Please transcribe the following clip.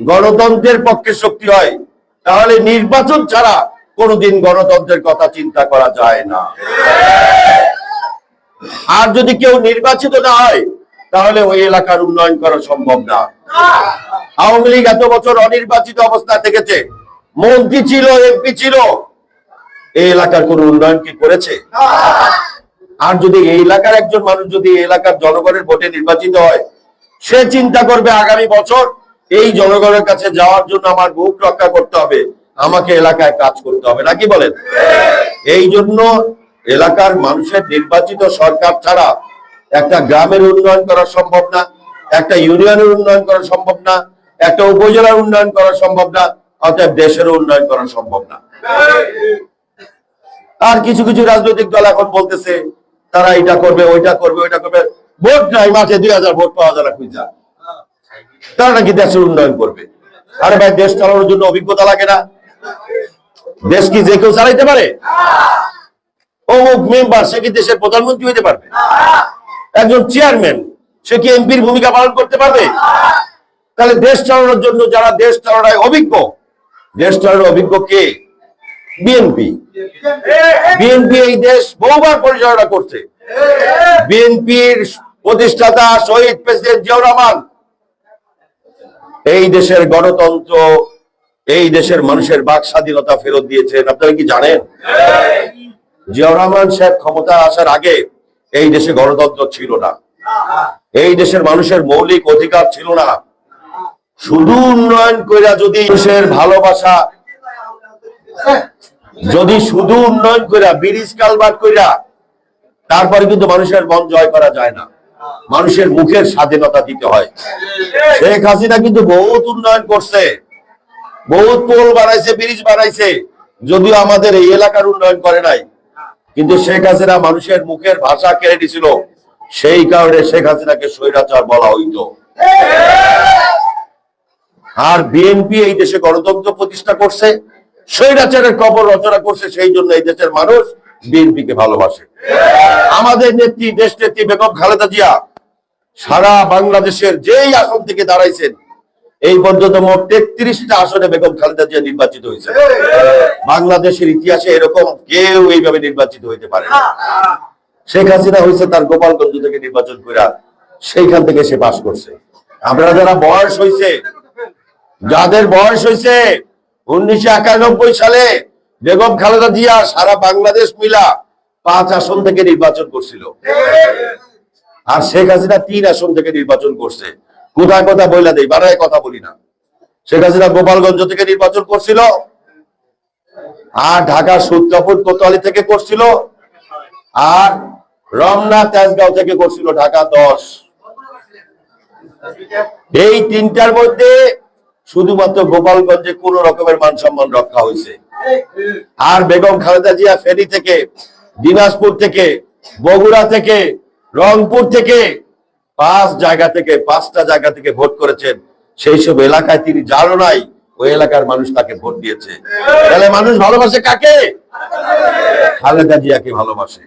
গণতন্ত্রের পক্ষে শক্তি হয়, তাহলে নির্বাচন ছাড়া কোনোদিন গণতন্ত্রের কথা চিন্তা করা যায় না। আর যদি কেউ নির্বাচিত না হয়, তাহলে ওই এলাকার উন্নয়ন করা সম্ভব না। আওয়ামী লীগ এত বছর অনির্বাচিত অবস্থায় থেকেছে, মন্ত্রী ছিল, এমপি ছিল এই এলাকার কোন উন্নয়ন কি করেছে? আর যদি এই এলাকার একজন মানুষ যদি এলাকার জনগণের ভোটে নির্বাচিত হয়, সে চিন্তা করবে আগামী বছর এই জনগণের কাছে যাওয়ার জন্য আমার বুক রক্ষা করতে হবে, আমাকে এলাকায় কাজ করতে হবে, নাকি বলেন? এই জন্য এলাকার মানুষের নির্বাচিত সরকার ছাড়া একটা গ্রামের উন্নয়ন করা সম্ভব না, একটা ইউনিয়নের উন্নয়ন করা সম্ভব না, একটা উপজেলার উন্নয়ন করা সম্ভব না অর্থাৎ দেশের উন্নয়ন করা সম্ভব না। আর কিছু কিছু রাজনৈতিক দল এখন বলতেছে, তারা এটা করবে, ওইটা করবে ওইটা করবে। ভোট নাই, মাঠে দুই হাজার ভোট পাওয়া যারা খুঁজা। তারা নাকি দেশের উন্নয়ন করবে? আরে ভাই, দেশ চালানোর জন্য অভিজ্ঞতা লাগে না। দেশ কি যে কেউ চালাইতে পারে? অমুক মেম্বার সে কি দেশের প্রধানমন্ত্রী হইতে পারবে? একজন চেয়ারম্যান সে কি এমপির ভূমিকা পালন করতে পারবে? তাহলে দেশ চালানোর জন্য যারা দেশ চালানোয় অভিজ্ঞ, দেশ চালানোর অভিজ্ঞ কে? বিএনপি। বিএনপি এই দেশ বহুবার পরিচালনা করছে। বিএনপির প্রতিষ্ঠাতা শহীদ প্রেসিডেন্ট জিয়াউর রহমান এই দেশের গণতন্ত্র, এই দেশের মানুষের বাক স্বাধীনতা ফেরত দিয়েছেন। আপনারা কি জানেন? জিয়াউর রহমান সাহেব ক্ষমতা আসার আগে এই দেশে গণতন্ত্র ছিল না। এই দেশের মানুষের মৌলিক অধিকার ছিল না। শুধু উন্নয়ন কইরা যদি দেশের ভালোবাসা, যদি শুধু উন্নয়ন কইরা, ব্রিজ কালভার্ট কইরা, তারপরে কিন্তু মানুষের মন জয় করা যায় না। মানুষের মুখের স্বাধীনতা দিতে হয়। শেখ হাসিনা কিন্তু বহুত উন্নয়ন করছে, বহুত পোল বানাইছে, ব্রিজ বানাইছে। যদিও আমাদের এই এলাকার উন্নয়ন করে নাই, কিন্তু শেখ হাসিনা মানুষের মুখের ভাষা কেড়ে নিছিল। সেই কারণে শেখ হাসিনাকে স্বৈরাচার বলা হইতো। আর বিএনপি এই দেশে গণতন্ত্র প্রতিষ্ঠা করছে, স্বৈরাচারের কবর রচনা করছে, সেই জন্য এই দেশের মানুষ বিএনপি কে ভালোবাসে। আমাদের নেত্রী, দেশ নেত্রী বেগম খালেদা জিয়া সারা বাংলাদেশের যেই আসন থেকে দাঁড়াইছেন, এই পর্যন্ত মোট তেত্রিশটা আসনে বেগম খালেদা জিয়া নির্বাচিত হয়েছে বাংলাদেশের ইতিহাসে এরকম কেউ এইভাবে নির্বাচিত হইতে পারে শেখ হাসিনা হয়েছে তার গোপালগঞ্জ থেকে নির্বাচন করে সেইখান থেকে সে পাশ করছে। আপনারা যারা বয়স হয়েছে যাদের বয়স হয়েছে উনিশশো একানব্বই সালে বেগম খালেদা জিয়া সারা বাংলাদেশ মিলা পাঁচ আসন থেকে নির্বাচন করছিল। আর শেখ হাসিনা তিন আসন থেকে নির্বাচন করছে। কোথায় কোথায় বইলা দেই বারায় কথা বলি না। শেখ হাসিনা গোপালগঞ্জ থেকে নির্বাচন করছিল আর ঢাকা সূত্রাপুর কোতোয়ালি থেকে করছিল আর রমনা তেজগাঁও থেকে করছিল ঢাকা দশ। এই তিনটার মধ্যে শুধুমাত্র গোপালগঞ্জে কোন রকমের মান সম্মান রক্ষা হয়েছে। আর বেগম খালেদা জিয়া ফেনী থেকে, দিনাজপুর থেকে, বগুড়া থেকে, রংপুর থেকে পাঁচ জায়গা থেকে, পাঁচটা জায়গা থেকে ভোট করেছেন। সেই সব এলাকায় তিনি জানো নাই, ওই এলাকার মানুষ তাকে ভোট দিয়েছে। তাহলে মানুষ ভালোবাসে কাকে? খালেদা জিয়াকে ভালোবাসে।